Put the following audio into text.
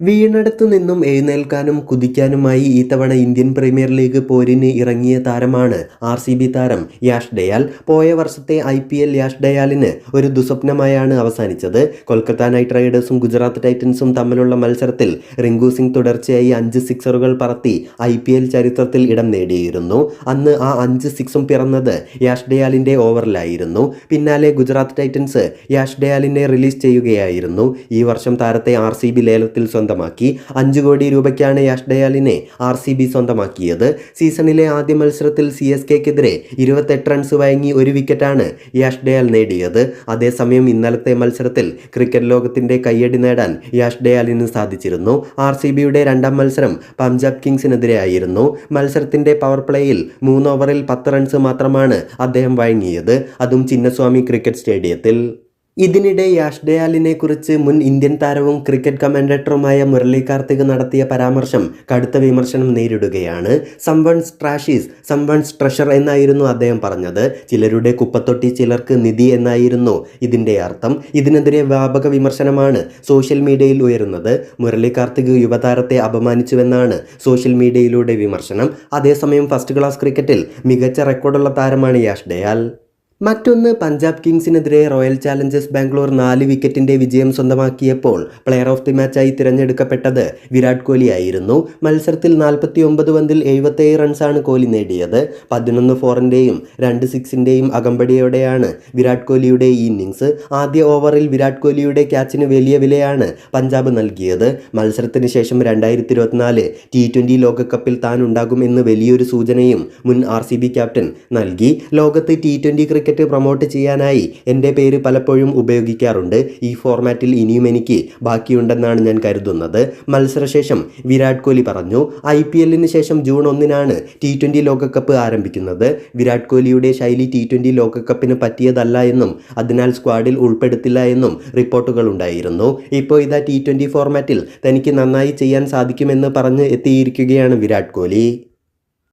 വീണടത്തു നിന്നും എഴുന്നേൽക്കാനും കുതിക്കാനുമായി ഇത്തവണ Indian premier league പോരിന് ഇറങ്ങിയ താരമാണ് ആർ സി ബി താരം യാഷ് ഡയാൽ പോയ വർഷത്തെ ഐ പി എൽ യാഷ് ഡയാലിന് ഒരു ദുസ്വപ്നമായാണ് അവസാനിച്ചത്. കൊൽക്കത്ത നൈറ്റ് റൈഡേഴ്സും ഗുജറാത്ത് ടൈറ്റൻസും തമ്മിലുള്ള മത്സരത്തിൽ റിങ്കു സിംഗ് തുടർച്ചയായി അഞ്ച് സിക്സറുകൾ പറത്തി ഐ പി എൽ ചരിത്രത്തിൽ ഇടം നേടിയിരുന്നു. അന്ന് ആ അഞ്ച് സിക്സും പിറന്നത് യാഷ് ഡയാലിന്റെ ഓവറിലായിരുന്നു. പിന്നാലെ ഗുജറാത്ത് ടൈറ്റൻസ് യാഷ് ഡയാലിനെ റിലീസ് ചെയ്യുകയായിരുന്നു. ഈ വർഷം താരത്തെ ആർ സി ബി ലേലത്തിൽ സ്വന്തമാക്കി. അഞ്ച് കോടി രൂപയ്ക്കാണ് യാഷ് ഡയാലിനെ ആർ സി ബി സ്വന്തമാക്കിയത്. സീസണിലെ ആദ്യ മത്സരത്തിൽ സി എസ് കെക്കെതിരെ ഇരുപത്തെട്ട് റൺസ് വഴങ്ങി ഒരു വിക്കറ്റാണ് യാഷ് ഡയാൽ നേടിയത്. അതേസമയം ഇന്നലത്തെ മത്സരത്തിൽ ക്രിക്കറ്റ് ലോകത്തിന്റെ കയ്യടി നേടാൻ യാഷ് ഡയാലിന് സാധിച്ചിരുന്നു. ആർ സി ബിയുടെ രണ്ടാം മത്സരം പഞ്ചാബ് കിങ്സിനെതിരെയായിരുന്നു. മത്സരത്തിന്റെ പവർ പ്ലേയിൽ മൂന്ന് ഓവറിൽ പത്ത് റൺസ് മാത്രമാണ് അദ്ദേഹം വഴങ്ങിയത്. അതും ചിന്നസ്വാമി ക്രിക്കറ്റ് സ്റ്റേഡിയത്തിൽ. ഇതിനിടെ യാഷ് ഡയാലിനെ കുറിച്ച് മുൻ ഇന്ത്യൻ താരവും ക്രിക്കറ്റ് കമന്റേറ്ററുമായ മുരളി കാർത്തിക് നടത്തിയ പരാമർശം കടുത്ത വിമർശനം നേരിടുകയാണ്. സംവൺസ് ട്രാഷീസ് സംവൺസ് ട്രഷർ എന്നായിരുന്നു അദ്ദേഹം പറഞ്ഞത്. ചിലരുടെ കുപ്പത്തൊട്ടി ചിലർക്ക് നിധി എന്നായിരുന്നു ഇതിന്റെ അർത്ഥം. ഇതിനെതിരെ വ്യാപക വിമർശനമാണ് സോഷ്യൽ മീഡിയയിൽ ഉയരുന്നത്. മുരളി കാർത്തിക് യുവതാരത്തെ അപമാനിച്ചുവെന്നാണ് സോഷ്യൽ മീഡിയയിലൂടെ വിമർശനം. അതേസമയം ഫസ്റ്റ് ക്ലാസ് ക്രിക്കറ്റിൽ മികച്ച റെക്കോർഡുള്ള താരമാണ് യാഷ് ഡയാൽ മറ്റൊന്ന് പഞ്ചാബ് കിങ്സിനെതിരെ റോയൽ ചാലഞ്ചേഴ്സ് ബാംഗ്ലൂർ നാല് വിക്കറ്റിന്റെ വിജയം സ്വന്തമാക്കിയപ്പോൾ പ്ലെയർ ഓഫ് ദി മാച്ചായി തിരഞ്ഞെടുക്കപ്പെട്ടത് വിരാട് കോഹ്ലി ആയിരുന്നു മത്സരത്തിൽ നാൽപ്പത്തി ഒമ്പത് പന്തിൽ എഴുപത്തേഴ് റൺസാണ് കോഹ്ലി നേടിയത്. പതിനൊന്ന് ഫോറിന്റെയും രണ്ട് സിക്സിന്റെയും അകമ്പടിയോടെയാണ് വിരാട് കോഹ്ലിയുടെ ഈ ഇന്നിങ്സ് ആദ്യ ഓവറിൽ വിരാട് കോഹ്ലിയുടെ ക്യാച്ചിന് വലിയ വിലയാണ് പഞ്ചാബ് നൽകിയത്. മത്സരത്തിന് ശേഷം രണ്ടായിരത്തി ഇരുപത്തിനാല് ടി ട്വന്റി ലോകകപ്പിൽ താൻ ഉണ്ടാകുമെന്ന് വലിയൊരു സൂചനയും മുൻ ആർ സി ബി ക്യാപ്റ്റൻ നൽകി. ലോകത്ത് ടി ട്വന്റി ക്രിക്കറ്റ് പ്രൊമോട്ട് ചെയ്യാനായി എന്റെ പേര് പലപ്പോഴും ഉപയോഗിക്കാറുണ്ട്. ഈ ഫോർമാറ്റിൽ ഇനിയും എനിക്ക് ബാക്കിയുണ്ടെന്നാണ് ഞാൻ കരുതുന്നത്. മത്സരശേഷം വിരാട് കോഹ്ലി പറഞ്ഞു ഐ പി എല്ലിന് ശേഷം ജൂൺ ഒന്നിനാണ് ടി ട്വന്റി ലോകകപ്പ് ആരംഭിക്കുന്നത്. വിരാട് കോഹ്ലിയുടെ ശൈലി ടി ട്വന്റി ലോകകപ്പിന് പറ്റിയതല്ല എന്നും അതിനാൽ സ്ക്വാഡിൽ ഉൾപ്പെടുത്തില്ല എന്നും റിപ്പോർട്ടുകൾ ഉണ്ടായിരുന്നു ഇപ്പോൾ ഇതാ ടി ട്വന്റി ഫോർമാറ്റിൽ തനിക്ക് നന്നായി ചെയ്യാൻ സാധിക്കുമെന്ന് പറഞ്ഞ് എത്തിയിരിക്കുകയാണ് വിരാട് കോഹ്ലി.